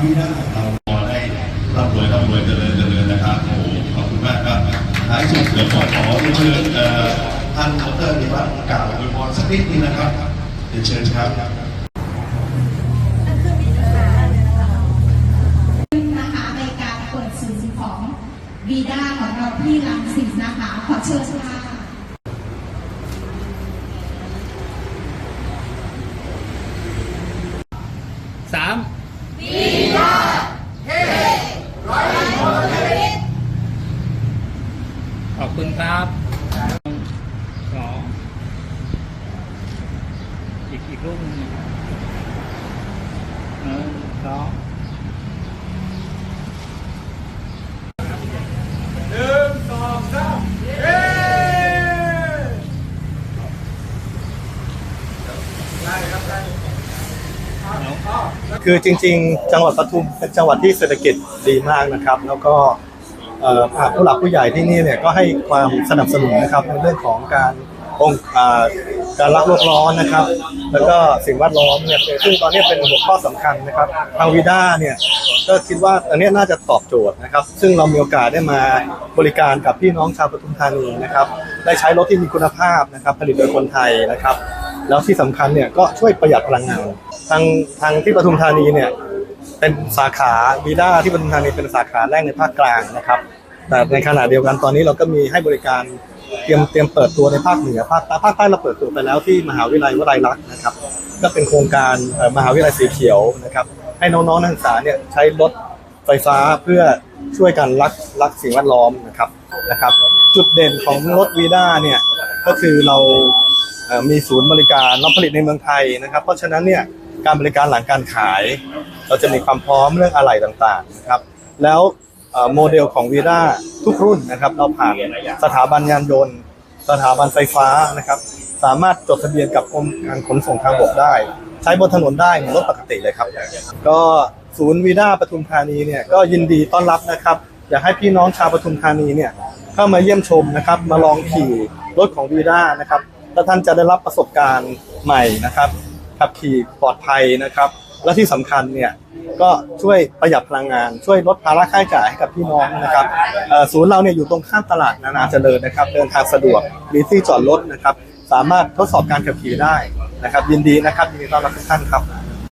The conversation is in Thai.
ครับวีด้าเราพอได้ร่ำรวยร่ำรวยเจริญเจริญนะครับโอ้ขอบคุณมากครับท้ายสุดเดี๋ยวขอขอเรียนเชิญเอ่อท่านดรนิวัฒน์กล่าวอวยพรสักนิดนึงนะครับเรียนเชิญครับนะคะในการเปิดศูนย์ของวีด้าของเราที่ลังสิตนะคะ ขอเชิญค่ะ สามขอบ ครับสองอีกอีกรูปหนึงหนึ่งสองหนึ่งสองสามเย้คือจริง ๆ จังหวัดปทุมเป็นจังหวัดที่เศรษฐกิจดีมากนะครับ แล้วก็ ผู้หลักผู้ใหญ่ที่นี่เนี่ยก็ให้ความสนับสนุนนะครับในเรื่องของการองค์การรักโลกร้อนนะครับ แล้วก็สิ่งแวดล้อมเนี่ยซึ่งตอนนี้เป็นหัวข้อสำคัญนะครับทางวีด้าเนี่ยก็คิดว่าอันนี้น่าจะตอบโจทย์นะครับ ซึ่งเรามีโอกาสได้มาบริการกับพี่น้องชาวปทุมธานีนะครับ ได้ใช้รถที่มีคุณภาพนะครับ ผลิตโดยคนไทยนะครับ แล้วที่สำคัญเนี่ยก็ช่วยประหยัดพลังงานทางทางที่ปทุมธานีเนี่ย เป็นสาขาวีด้าที่ปทุมธานีเป็นสาขาแรกในภาคกลางนะครับ แต่ในขณะเดียวกันตอนนี้เราก็มีให้บริการเตรียมเตรียมเปิดตัวในภาคเหนือภาคใต้ภาคใต้เราเปิดตัวไปแล้วที่มหาวิทยาลัยวลัยลักษณ์นะครับ ก็เป็นโครงการมหาวิทยาลัยสีเขียวนะครับ ให้น้องๆนักศึกษาเนี่ยใช้รถไฟฟ้าเพื่อช่วยกันรักรักสิ่งแวดล้อมนะครับนะครับ จุดเด่นของรถวีด้าเนี่ยก็คือเราเอ่อมีศูนย์บริการเราผลิตในเมืองไทยนะครับ เพราะฉะนั้นเนี่ย การบริการหลังการขาย เราจะมีความพร้อมเรื่องอะไหล่ต่างๆนะครับแล้วโมเดลของวีด้าทุกรุ่นนะครับเราผ่านสถาบันยานยนต์ สถาบันไฟฟ้านะครับ สามารถจดทะเบียนกับกรมการขนส่งทางบกได้ ใช้บนถนนได้เหมือนรถปกติเลยครับ ก็ศูนย์วีด้าปทุมธานีเนี่ยก็ยินดีต้อนรับนะครับ อยากให้พี่น้องชาวปทุมธานีเนี่ยเข้ามาเยี่ยมชมนะครับ มาลองขี่รถของวีด้านะครับแล้วท่านจะได้รับประสบการณ์ใหม่นะครับ ขับขี่ปลอดภัยนะครับ และที่สำคัญเนี่ยก็ช่วยประหยัดพลังงาน ช่วยลดภาระค่าใช้จ่ายให้กับพี่น้องนะครับศูนย์เราเนี่ยอยู่ตรงข้ามตลาดนานาเจริญนะครับ เดินทางสะดวกมีที่จอดรถนะครับ สามารถทดสอบการขับขี่ได้นะครับ ยินดีนะครับยินดีต้อนรับทุกท่านครับ